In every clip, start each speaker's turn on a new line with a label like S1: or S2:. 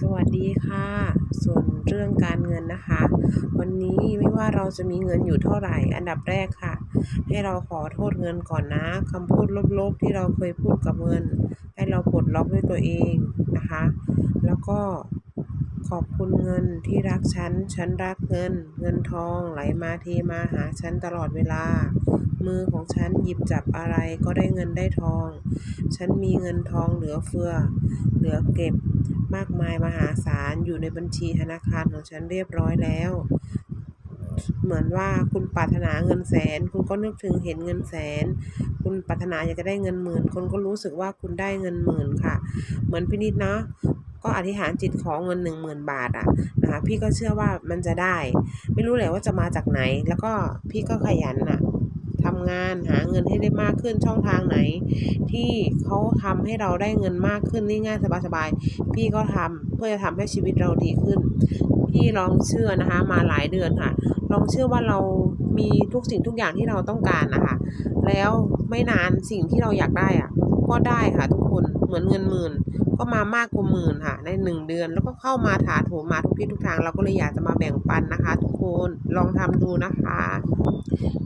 S1: สวัสดีค่ะ ส่วนเรื่องการเงินนะคะ วันนี้ไม่ว่าเราจะมีเงินอยู่เท่าไหร่ อันดับแรกค่ะ ให้เราขอโทษเงินก่อนนะคำพูดลบๆ ที่เราเคยพูดกับเงิน ให้เราปลดล็อกด้วยตัวเองนะคะ แล้วก็ขอบคุณเงินที่รักฉัน ฉันรักเงิน เงินทองไหลมาเทมาหาฉันตลอดเวลา มือของฉันหยิบจับอะไรก็ได้เงินได้ทอง ฉันมีเงินทองเหลือเฟือ เหลือเก็บ มากมายมหาศาลอยู่ในบัญชีธนาคารของฉันเรียบร้อยแล้ว เหมือนว่าคุณปรารถนาเงินแสน คุณก็นึกถึงเห็นเงินแสน คุณปรารถนาอยากจะได้เงินหมื่นคนก็รู้สึกว่าคุณได้เงินหมื่นค่ะ เหมือนพี่นิดเนาะก็อธิษฐานจิตขอเงินหนึ่งหมื่นบาทอะนะคะพี่ก็เชื่อว่ามันจะได้ ไม่รู้แหละว่าจะมาจากไหน แล้วก็พี่ก็ขยันอะ ทำงานหาเงินให้ได้มากขึ้นช่องทางไหน ที่เขาทำให้เราได้เงินมากขึ้นง่ายๆสบายๆพี่ก็ทำเพื่อจะทำให้ชีวิตเราดีขึ้น พี่ลองเชื่อนะคะ มาหลายเดือนค่ะ ลองเชื่อว่าเรามีทุกสิ่งทุกอย่างที่เราต้องการนะคะ แล้วไม่นานสิ่งที่เราอยากได้อะก็ได้ค่ะทุกคนเหมือนเงินหมื่น ก็มามากกว่าหมื่นค่ะ ในหนึ่งเดือน แล้วก็เข้ามาถาโถมมาทุกที่ทุกทาง เราก็เลยอยากจะมาแบ่งปันนะคะ ทุกคนลองทำดูนะคะ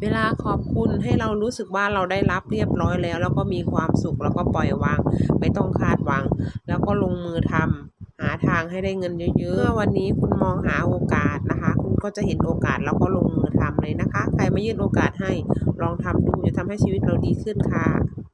S1: เวลาขอบคุณให้เรารู้สึกว่าเราได้รับเรียบร้อยแล้ว แล้วก็มีความสุขแล้วก็ปล่อยวาง ไม่ต้องคาดหวัง แล้วก็ลงมือทำหาทางให้ได้เงินเยอะๆเมื่อวันนี้คุณมองหาโอกาสนะคะ คุณก็จะเห็นโอกาสแล้วก็ลงมือทำเลยนะคะ ใครไมายื่นโอกาสให้ลองทำดูจะทำให้ชีวิตเราดีขึ้นค่ะ